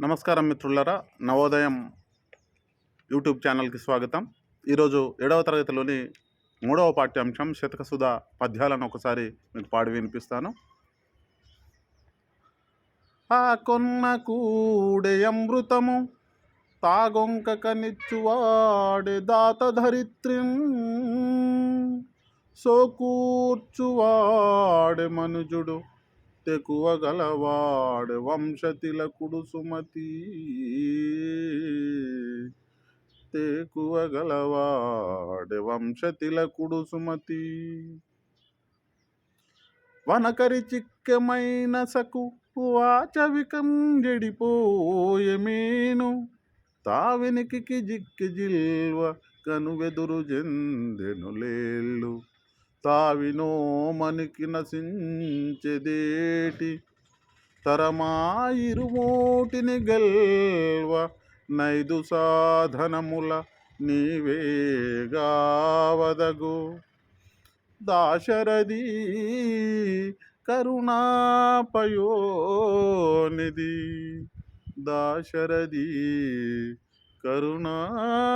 నమస్కారం మిత్రులారా నవోదయం యూట్యూబ్ ఛానల్కి స్వాగతం. ఈరోజు ఏడవ తరగతిలోని మూడవ పాఠ్యాంశం శతకసుధ పద్యాలను ఒకసారి మీకు పాడి వినిపిస్తాను. ఆ కొన్న కూడే అమృతము తాగొంక కనిచ్చువాడే దాత ధరిత్రిం సోకూర్చువాడే మనుజుడు తెకువ గలవాడు వంశతిలకుడు సుమతి. తెకువ గలవాడు వంశతిలకుడు సుమతి. వనకరి చిక్కమైన సకు వాచవికం జడిపోయమేను తావెనికి జిక్కి జిల్వ కనువెదురు జందెను లేళ్ళు. తావినో మనికి నశించెదేటి? తరమాయిరుమోటిని గల్వ నైదు సాధనముల నీవేగావదగు దాశరథి కరుణాపయోనిది దాశరథి కరుణాపయోనిది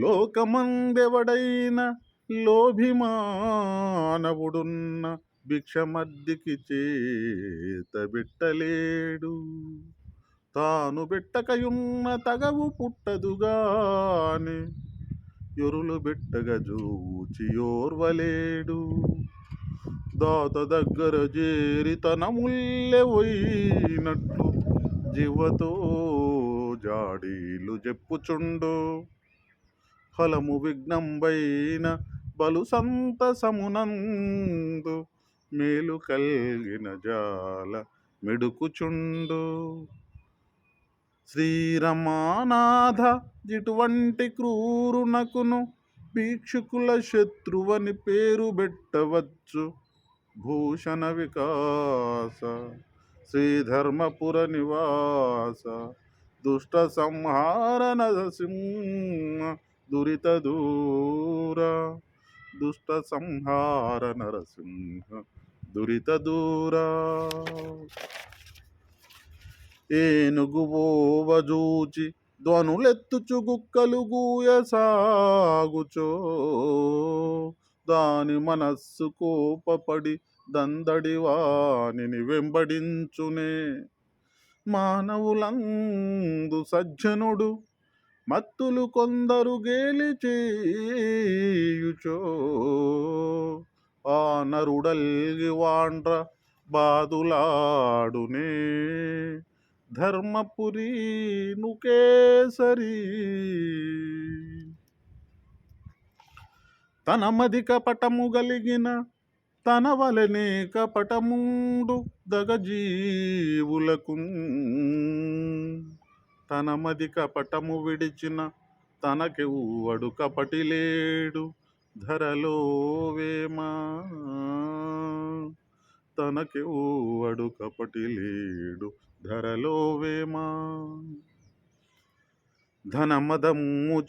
లోకమందెవడైన లోభిమానవుడున్న భిక్షమద్దికి చేత బిట్టలేడు. తాను బిట్టకయున్న తగవు పుట్టదుగాని ఎరులు బిట్టగా జూచి ఓర్వలేడు దాత దగ్గర చేరి తన జీవతో జాడీలు చెప్పుచుండు ఫలము విఘ్నంబైన బలు సంతసమునందు మేలు కలిగిన జాల మెడుకుచుండు. శ్రీరమానాథ ఇటువంటి క్రూరునకును భిక్షుకుల శత్రువని పేరు పెట్టవచ్చు. భూషణ వికాస శ్రీధర్మపుర నివాస దుష్ట సంహార నరసింహ దురిత దూర దుష్ట సంహార నరసింహ దురిత దూర. ఏనుగు ఓవజూచి ధ్వనులెత్తుచు గుక్కలు గూయ సాగుచో. దాని మనస్సు కోపపడి దందడి వాణిని వెంబడించునే. మానవులందు సజ్జనుడు మత్తులు కొందరు గేలిచేయుచో ఆ నరుడల్గి వాండ్ర బాదులాడునే. ధర్మపురి నుకేసరి తన మది కపటము గలిగిన తన వలనే కపటముండు దగజీవులకు తన మది కపటము విడిచిన తనకెవ్వడు కపటి లేడు ధరలో వేమా? తనకెవ్వడు కపటి లేడు ధరలో వేమా?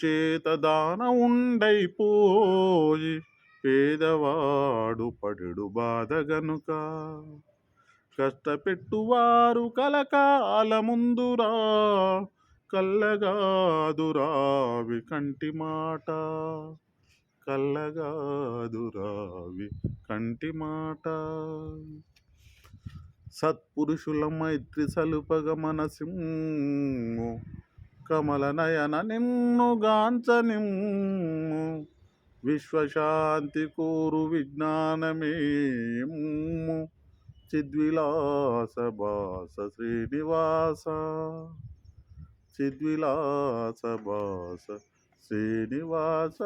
చేత దాన ఉండైపోయి పేదవాడు పడుడు బాధ గనుక కష్టపెట్టువారు కలకాలముందురా కల్లగాదురావి కంటి మాట కల్లగాదురావి కంటి మాట సత్పురుషుల మైత్రి సలుపగ మనసిమ్ము కమల నయన నిన్ను గాంచ విశ్వశాంతి కోరు విజ్ఞానమేమ్ము. చిద్విలాస బాస శ్రీనివాస చిద్విలాస బాస శ్రీనివాస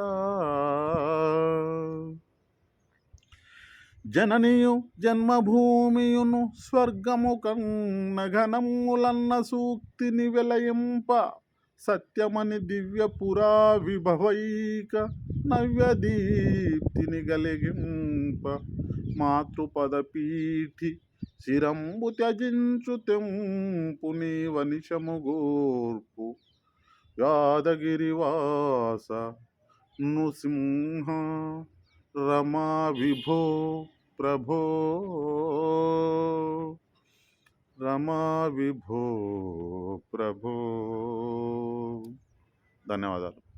జననియు జన్మభూమియును స్వర్గము కన్న ఘనములన్న సూక్తిని వెలయింప సత్యమని దివ్య పురా విభవైక నవ్య దీప్తిని గలిగింప మాతృపద పీఠి శిరంబు త్యజించు తెంపుని వనిషము గోర్పు యాదగిరివాస నృసింహ రమా విభో ప్రభో. రమా విభో ప్రభో. ధన్యవాదాలు.